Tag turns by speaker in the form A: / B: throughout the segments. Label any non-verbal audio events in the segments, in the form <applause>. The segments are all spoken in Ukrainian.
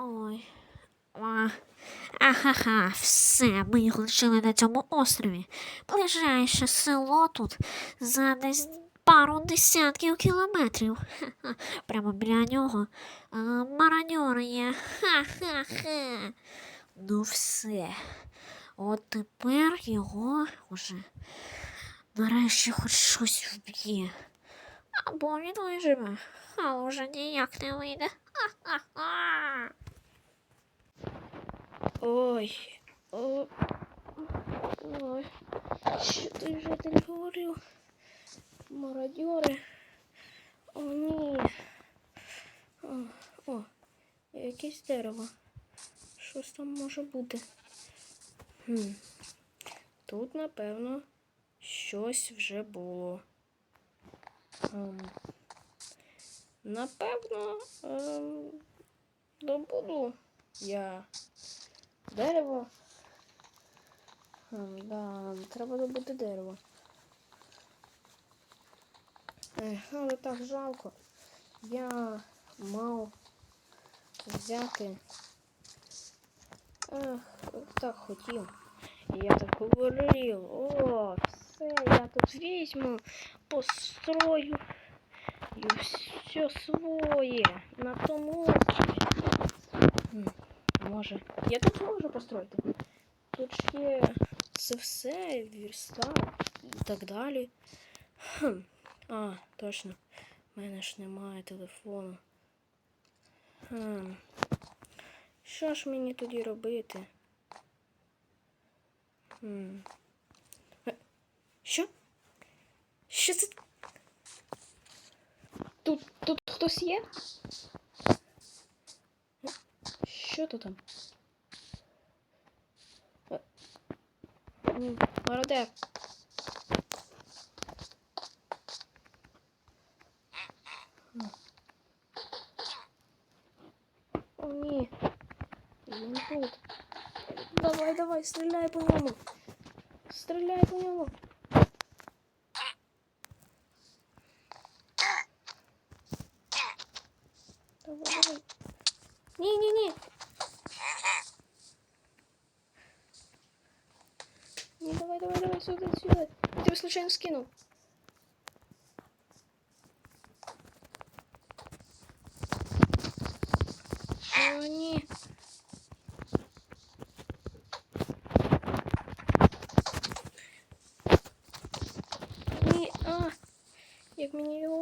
A: Ой. Ахаха, все, ми їх лишили на цьому острові. Ближайше село тут за десь пару десятків кілометрів. Ха-ха, Прямо біля нього а, мараньор є. Ха-ха-ха. Ну все. От тепер його уже нарешті хоч щось вб'є. Або він виживе, а уже ніяк не вийде. Ха-ха-ха. Ой. Ой. Що ти вже так говорив? Мародьори. О, ні. О, о, якесь дерево. Щось там може бути. Хм. Тут, напевно, щось вже було. Ем, напевно, ем, добуду я дерево. Ем, да, треба добути дерево. Але так жалко. Я мав взяти. Ех, так хотів. Я так говорив. О, все, я тут візьму, построю і все своє на тому. Може, я тут можу построїти. Тут ж є це все, вірста і так далі. Хм. А, точно. У мене ж немає телефону. Хм. Що ж мені тоді робити? Хм. Е, Що? Що це? Тут, тут хтось є? Е, Що тут там? Е, м, Мародер. О, ні. Він тут. Давай, давай, стріляй по ньому. Стріляй по ньому. Давай, давай. Ні, ні, ні. Ні, Давай, давай, давай, сюди, сюди. Я тебе случайно скинув. О, ні. Ні, а, як мені його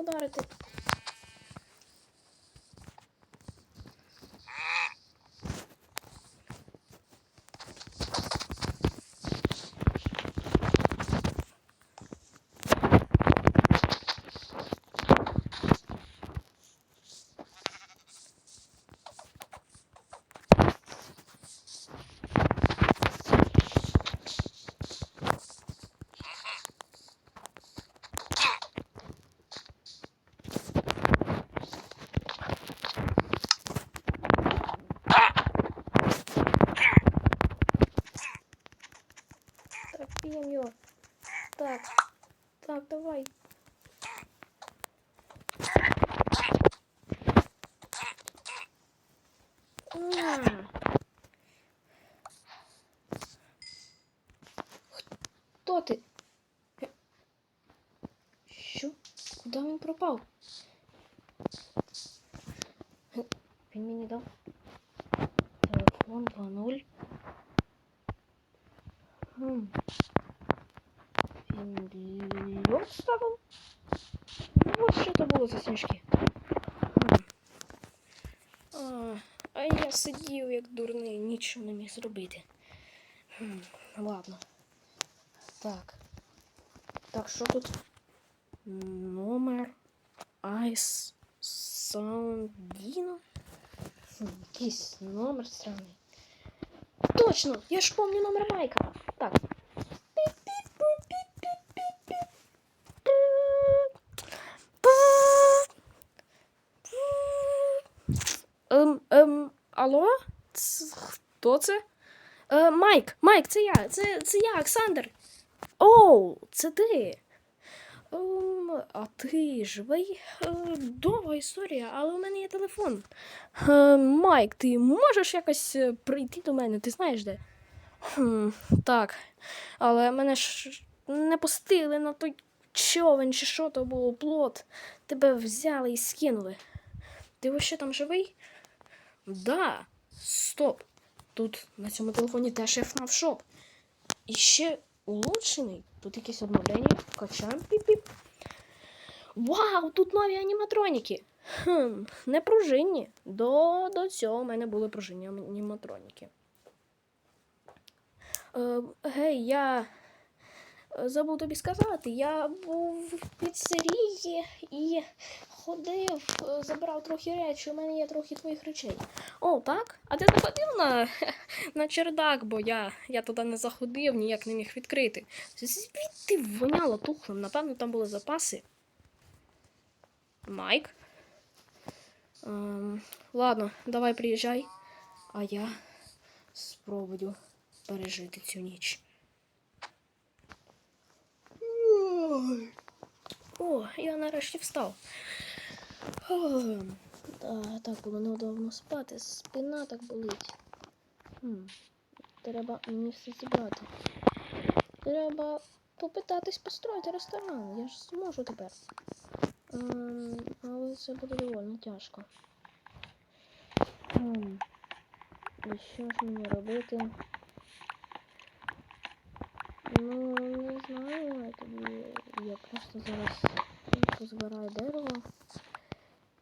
A: Хто ти? Е, Що? Куди він пропав? Е, Він мені дав телефон 2.0. Хм. Він льот ставив? Ось що це було за сніжки. Сидів як дурний, нічого не міг зробити. Хм, ладно. Так. Так, що тут? Номер Ice Soundino? Якийсь номер странний. Точно! Я ж помню номер Майка. Так. Ем, ем, алло? Ц- Хто це? Е, Майк, Майк, це я, це, це я, Олександр. Оу, це ти. Ем, а ти живий? Е, довга історія, але у мене є телефон. Е, Майк, ти можеш якось е, прийти до мене? Ти знаєш де? Хм, так. Але мене ж не пустили на той човен, чи що то було плот. Тебе взяли і скинули. Ти ще там живий? Да. Стоп. Тут на цьому телефоні теж є FNAF Shop. І ще улучшений. Тут якісь обновлення. Качаємо піп-піп. Вау, тут нові аніматроніки. Хм, не пружинні. До, до цього в мене були пружинні аніматроніки. Е, гей, я забув тобі сказати, я був в піцерії і ходив, е, забрав трохи речі, у мене є трохи твоїх речей. О, так? А ти заходив на, <laughs> на чердак, бо я, я туди не заходив, ніяк не міг відкрити. Звідти воняло тухлим, напевно, там були запаси. Майк. Ем, ладно, давай приїжджай, а я спробую пережити цю ніч. Ой. О, я нарешті встав. Ем, та, так було неудобно спати, спина так болить. Хм, треба мені все зібрати. Треба попитатись построїти ресторан. Я ж зможу тепер. Ем, але це буде доволі тяжко. Хм. І що ж мені робити? Ну, не знаю, тобі. Я просто зараз позбираю дерево,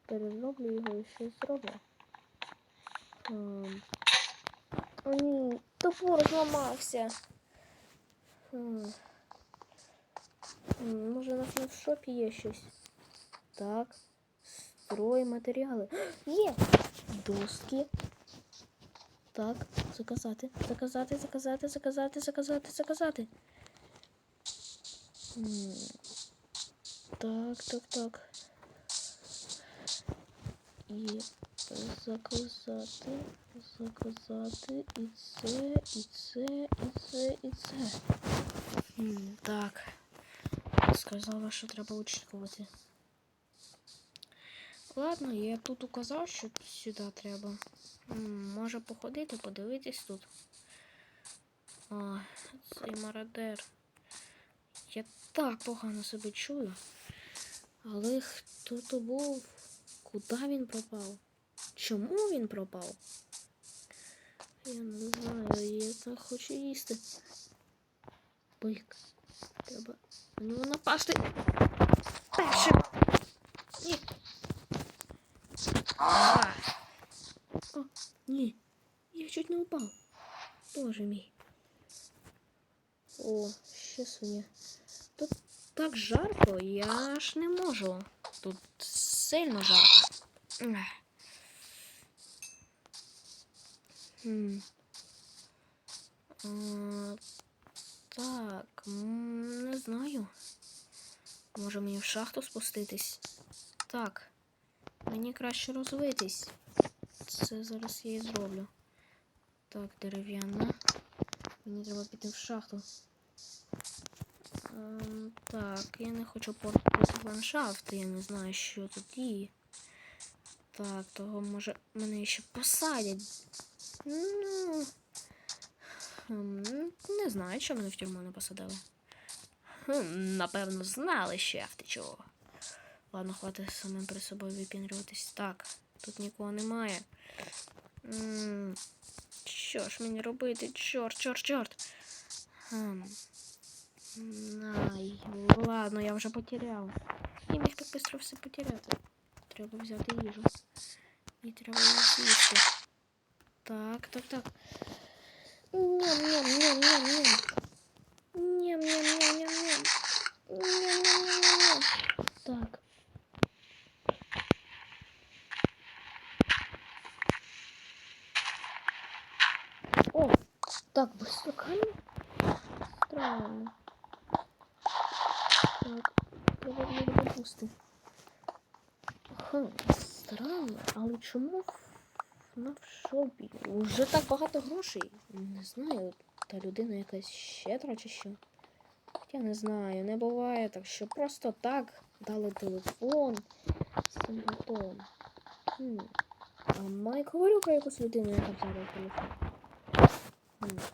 A: перероблю його і щось зроблю. Ем. О, ні, топор зламався. Хм. М, Може, на шопі є щось. Так. Строй матеріали. <gasps> Є! Доски. Так, заказати, заказати, заказати, заказати, заказати, заказати. М, Так, так, так. І заказати, заказати, і це, і це, і це, і це. М, Так. Сказала, що треба очікувати. Ладно, я тут указав, що сюди треба. Може походити, подивитись тут. А, цей мародер. Я так погано себе чую. Але хто то був? Куди він пропав? Чому він пропав? Я не знаю, я так хочу їсти. Бик. Треба нього напасти. Першим. Ні. О, ні. Я чуть не упав. Боже мій. О, ще свиня. Тут так жарко, я ж не можу. Тут сильно жарко. Хм. А, так, не знаю. Може мені в шахту спуститись? Так. Мені краще розвитись. Це зараз я і зроблю. Так, дерев'яна. Мені треба піти в шахту. Ем, так, я не хочу портити ландшафт, я не знаю, що тут є. Так, того може мене ще посадять. Ну. Не знаю, що мене в тюрму не посадили. Хм, напевно, знали, що я втечу. Ладно, хватить самим при собою випіндрюватись. Так, тут нікого немає. М, Що ж мені робити? Чорт, чорт, чорт. Хм. Ай, ладно, я вже потеряв. Я міг так швидко все потеряти. Треба взяти їжу. І треба її з'їсти. Так, так, так. Ням-ням-ням-ням-ням. Ням-ням-ням-ням-ням. Ням-ням-ням-ням-ням. Так. Так, високально. Странно. Так, треба не допусти. Хм, странно, але чому на шопі? Уже так багато грошей. Не знаю, та людина якась щедра чи що. Я не знаю, не буває так, що просто так дали телефон з цим готовим. А Майк говорив про якусь людину, яка взяла телефон.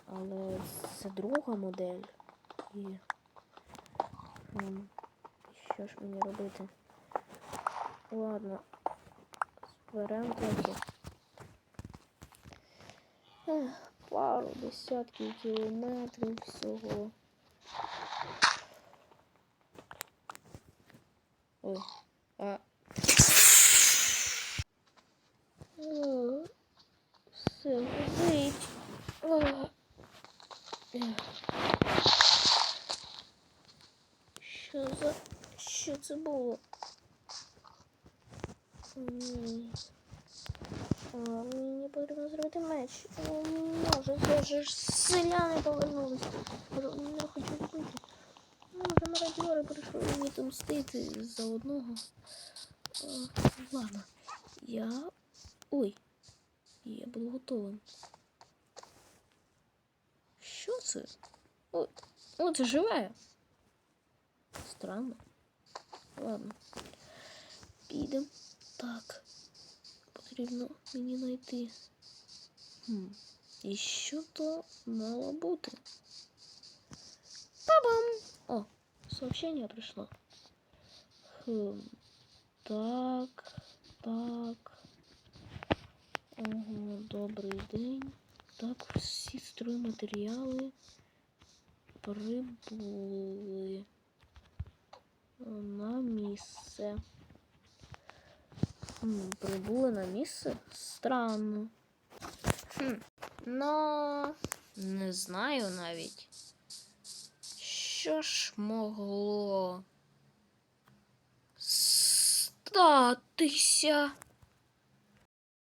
A: Але це друга модель. І. Що ж мені робити? Ладно. Зберемо трохи. Пару десятків кілометрів всього. Ой, а. О, Все горить. О. Ех. Що за... Що це було? Ні. А, мені потрібно зробити меч. О, Ж селяни повернулись. Не хочу вбити. Може, мародьори прийшли мені мстити за одного. А, ладно. Я. Ой. Я буду готовим. Що це? О, о це живе. Странно. Ладно. Підемо. Так. Потрібно мені знайти. Хм. І то мало бути? Па-бам! О, сообщение пришло. Хм. Так, так. Ого, добрий день. Так, всі стройматеріали прибули на місце. Хм, прибули на місце? Странно. Хм. Ну, не знаю навіть. Що ж могло статися?